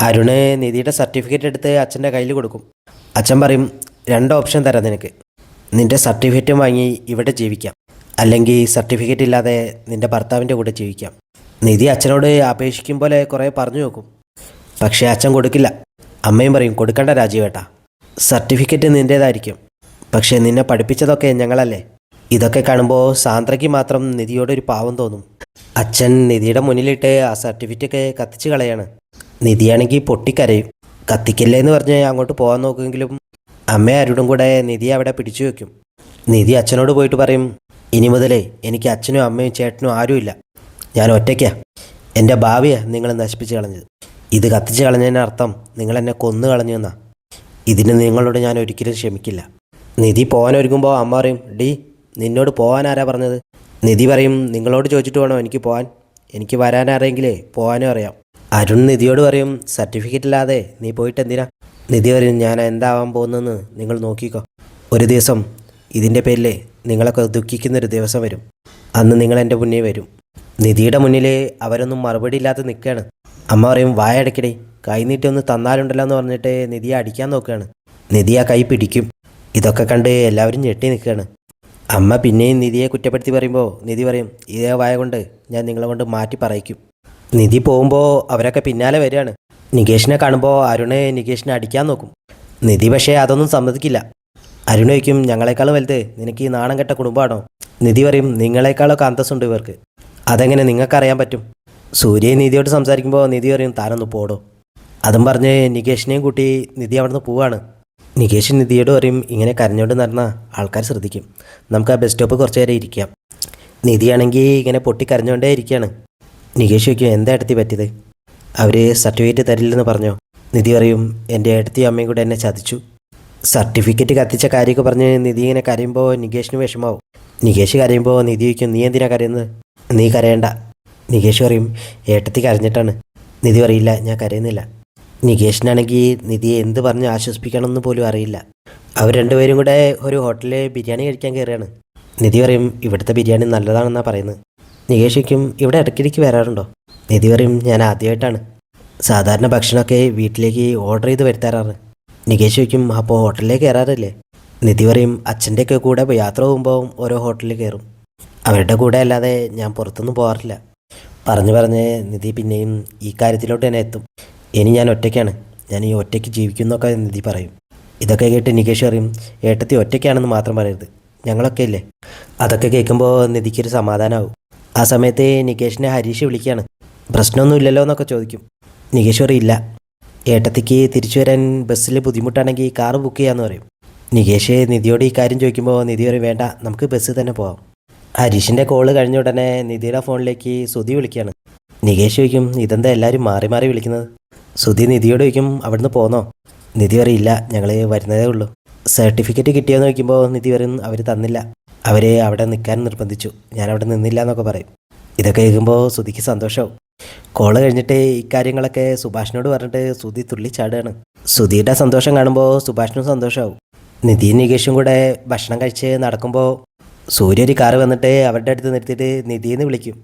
അരുണ് നിധിയുടെ സർട്ടിഫിക്കറ്റ് എടുത്ത് അച്ഛന്റെ കയ്യിൽ കൊടുക്കും. അച്ഛൻ പറയും രണ്ട് ഓപ്ഷൻ തരാം നിനക്ക്. നിന്റെ സർട്ടിഫിക്കറ്റും വാങ്ങി ഇവിടെ ജീവിക്കാം. അല്ലെങ്കിൽ സർട്ടിഫിക്കറ്റ് ഇല്ലാതെ നിന്റെ ഭർത്താവിന്റെ കൂടെ ജീവിക്കാം. നിധി അച്ഛനോട് അപേക്ഷിക്കും പോലെ കുറേ പറഞ്ഞു നോക്കും പക്ഷേ അച്ഛൻ കൊടുക്കില്ല. അമ്മയും പറയും കൊടുക്കണ്ട രാജീവേട്ടാ. സർട്ടിഫിക്കറ്റ് നിന്റേതായിരിക്കും. പക്ഷേ നിന്നെ പഠിപ്പിച്ചതൊക്കെ ഞങ്ങളല്ലേ. ഇതൊക്കെ കാണുമ്പോൾ സാന്ദ്രയ്ക്ക് മാത്രം നിധിയോട് ഒരു പാവം തോന്നും. അച്ഛൻ നിധിയുടെ മുന്നിലിട്ട് ആ സർട്ടിഫിക്കറ്റൊക്കെ കത്തിച്ച് കളയാണ്. നിധിയാണെങ്കിൽ പൊട്ടിക്കരയും. കത്തിക്കില്ലേ എന്ന് പറഞ്ഞ് അങ്ങോട്ട് പോകാൻ നോക്കുമെങ്കിലും അമ്മ ആരോടും കൂടെ നിധി അവിടെ പിടിച്ചു വെക്കും. നിധി അച്ഛനോട് പോയിട്ട് പറയും ഇനി മുതലേ എനിക്ക് അച്ഛനും അമ്മയും ചേട്ടനും ആരുമില്ല. ഞാൻ ഒറ്റയ്ക്കാ. എന്റെ ഭാവിയാ നിങ്ങൾ നശിപ്പിച്ച് കളഞ്ഞത്. ഇത് കത്തിച്ച് കളഞ്ഞതിന് അർത്ഥം നിങ്ങൾ എന്നെ കൊന്നു കളഞ്ഞു എന്നാ. ഇതിന് നിങ്ങളോട് ഞാൻ ഒരിക്കലും ക്ഷമിക്കില്ല. നിധി പോകാൻ ഒരുങ്ങുമ്പോൾ അമ്മ പറയും ഡി നിന്നോട് പോകാൻ ആരാ പറഞ്ഞത്? നിധി പറയും നിങ്ങളോട് ചോദിച്ചിട്ട് വേണോ എനിക്ക് പോകാൻ എനിക്ക് വരാൻ ആരെങ്കിലേ പോകാനും അറിയാം. അരുൺ നിധിയോട് പറയും സർട്ടിഫിക്കറ്റ് ഇല്ലാതെ നീ പോയിട്ട് എന്തിനാ? നിധി പറയും ഞാൻ എന്താവാൻ പോകുന്നതെന്ന് നിങ്ങൾ നോക്കിക്കോ. ഒരു ദിവസം ഇതിന്റെ പേരിൽ നിങ്ങളൊക്കെ ദുഃഖിക്കുന്നൊരു ദിവസം വരും. അന്ന് നിങ്ങൾ എന്റെ മുന്നേ വരും. നിധിയുടെ മുന്നിൽ അവരൊന്നും മറുപടി ഇല്ലാതെ നിൽക്കുകയാണ്. അമ്മ പറയും കൈ നീട്ടി ഒന്ന് തന്നാലുണ്ടല്ലോ എന്ന് പറഞ്ഞിട്ട് നിധിയെ അടിക്കാൻ നോക്കുകയാണ്. നിധി ആ കൈ പിടിക്കും. ഇതൊക്കെ കണ്ട് എല്ലാവരും ഞെട്ടി നിൽക്കുകയാണ്. അമ്മ പിന്നെയും നിധിയെ കുറ്റപ്പെടുത്തി പറയുമ്പോൾ നിധി പറയും ഇതേ വായ കൊണ്ട് ഞാൻ നിങ്ങളെ കൊണ്ട് മാറ്റി പറയിക്കും. നിധി പോകുമ്പോൾ അവരൊക്കെ പിന്നാലെ വരികയാണ്. നികേഷിനെ കാണുമ്പോൾ അരുണ് നികേഷിനെ അടിക്കാൻ നോക്കും. നിധി പക്ഷേ അതൊന്നും സമ്മതിക്കില്ല. അരുണ് ചോദിക്കും ഞങ്ങളെക്കാളും വലുത് നിനക്ക് ഈ നാണം കെട്ട കുടുംബമാണോ? നിധി പറയും നിങ്ങളെക്കാളൊക്കെ അന്തസ്സുണ്ട് ഇവർക്ക്. അതെങ്ങനെ നിങ്ങൾക്കറിയാൻ പറ്റും? സൂര്യയെ നിധിയോട് സംസാരിക്കുമ്പോൾ നിധി പറയും താനൊന്ന് പോടോ. അതും പറഞ്ഞ് നികേഷിനെയും കൂട്ടി നിധി അവിടുന്ന് പോവാണ്. നികേഷ് നിധിയോട് പറയും ഇങ്ങനെ കരഞ്ഞോണ്ട് നടന്ന ആൾക്കാർ ശ്രദ്ധിക്കും. നമുക്ക് ആ ബസ് സ്റ്റോപ്പ് കുറച്ച് നേരം ഇരിക്കാം. നിധിയാണെങ്കിൽ ഇങ്ങനെ പൊട്ടി കരഞ്ഞോണ്ടേ ഇരിക്കുകയാണ് നികേഷ് ചോദിക്കും എന്താ ഇടത്തി പറ്റിയത്? അവർ സർട്ടിഫിക്കറ്റ് തരില്ലെന്ന് പറഞ്ഞോ? നിധി പറയും എന്റെ ഇടത്തി അമ്മയും കൂടെ എന്നെ ചതിച്ചു. സർട്ടിഫിക്കറ്റ് കത്തിച്ച കാര്യമൊക്കെ പറഞ്ഞ് നിധി ഇങ്ങനെ കരയുമ്പോൾ നികേഷിന് വിഷമാവും. നികേഷ് കരയുമ്പോൾ നിധി ചോദിക്കും നീ എന്തിനാ കരയുന്നത്? നീ കരയണ്ട. നികേഷ് പറയും ഏട്ടത്തി കരഞ്ഞിട്ടാണ്. നിധി പറയില്ല ഞാൻ കരയുന്നില്ല. നികേഷിനാണെങ്കിൽ നിധിയെ എന്ത് പറഞ്ഞ് ആശ്വസിപ്പിക്കണമെന്ന് പോലും അറിയില്ല. അവർ രണ്ടുപേരും കൂടെ ഒരു ഹോട്ടലിൽ ബിരിയാണി കഴിക്കാൻ കയറിയാണ് നിധി പറയും ഇവിടുത്തെ ബിരിയാണി നല്ലതാണെന്നാണ് പറയുന്നത്. നികേഷിക്കും ഇവിടെ ഇടയ്ക്കിടയ്ക്ക് വരാറുണ്ടോ? നിധി പറയും ഞാൻ ആദ്യമായിട്ടാണ്. സാധാരണ ഭക്ഷണമൊക്കെ വീട്ടിലേക്ക് ഓർഡർ ചെയ്ത് വരുത്താറാറ് നികേഷ് വയ്ക്കും അപ്പോൾ ഹോട്ടലിലേക്ക് കയറാറില്ലേ? നിധി പറയും അച്ഛന്റെയൊക്കെ കൂടെ യാത്ര പോകുമ്പോൾ ഓരോ ഹോട്ടലിൽ കയറും. അവരുടെ കൂടെ അല്ലാതെ ഞാൻ പുറത്തൊന്നും പോകാറില്ല പറഞ്ഞു പറഞ്ഞ് നിധി പിന്നെയും ഈ കാര്യത്തിലോട്ട് തന്നെ എത്തും. ഇനി ഞാൻ ഒറ്റയ്ക്കാണ്. ഞാൻ ഈ ഒറ്റയ്ക്ക് ജീവിക്കുന്നൊക്കെ നിധി പറയും. ഇതൊക്കെ കേട്ട് നികേഷ് അറിയും ഏട്ടത്തി ഒറ്റയ്ക്കാണെന്ന് മാത്രം പറയരുത്. ഞങ്ങളൊക്കെ ഇല്ലേ? അതൊക്കെ കേൾക്കുമ്പോൾ നിധിക്കൊരു സമാധാനമാവും ആ സമയത്ത് നികേഷിനെ ഹരീഷ് വിളിക്കുകയാണ് പ്രശ്നമൊന്നുമില്ലല്ലോ എന്നൊക്കെ ചോദിക്കും. നികേഷ് ഇല്ല. ഏട്ടത്തിക്ക് തിരിച്ചു വരാൻ ബസ്സിൽ ബുദ്ധിമുട്ടാണെങ്കിൽ കാറ് ബുക്ക് ചെയ്യാമെന്ന് പറയും. നികേഷ് നിധിയോട് ഈ കാര്യം ചോദിക്കുമ്പോൾ നിധി പറയും വേണ്ട നമുക്ക് ബസ്സിൽ തന്നെ പോവാം. ഹരീഷിന്റെ കോൾ കഴിഞ്ഞ ഉടനെ നിധിയുടെ ഫോണിലേക്ക് സുധി വിളിക്കുകയാണ് നികേഷ് ചോദിക്കും ഇതെന്താ എല്ലാവരും മാറി മാറി വിളിക്കുന്നത്? സുധി നിധിയോട് ചോദിക്കും അവിടുന്ന് പോന്നോ? നിധി പറയില്ല ഞങ്ങൾ വരുന്നതേ ഉള്ളൂ. സർട്ടിഫിക്കറ്റ് കിട്ടിയെന്ന് ചോദിക്കുമ്പോൾ നിധി പറയും അവർ തന്നില്ല. അവർ അവിടെ നിൽക്കാൻ നിർബന്ധിച്ചു. ഞാൻ അവിടെ നിന്നില്ല എന്നൊക്കെ പറയും. ഇതൊക്കെ കേൾക്കുമ്പോൾ സുധിക്ക് സന്തോഷമാവും കോൾ കഴിഞ്ഞിട്ട് ഇക്കാര്യങ്ങളൊക്കെ സുഭാഷിനോട് പറഞ്ഞിട്ട് സുധി തുള്ളി ചാടുകയാണ് സുധിയുടെ സന്തോഷം കാണുമ്പോൾ സുഭാഷിനും സന്തോഷമാവും നിധിയും നികേഷും കൂടെ ഭക്ഷണം കഴിച്ച് നടക്കുമ്പോൾ സൂര്യ ഒരു കാറ് വന്നിട്ട് അവരുടെ അടുത്ത് നിർത്തിയിട്ട് നിധിയെന്ന് വിളിക്കും.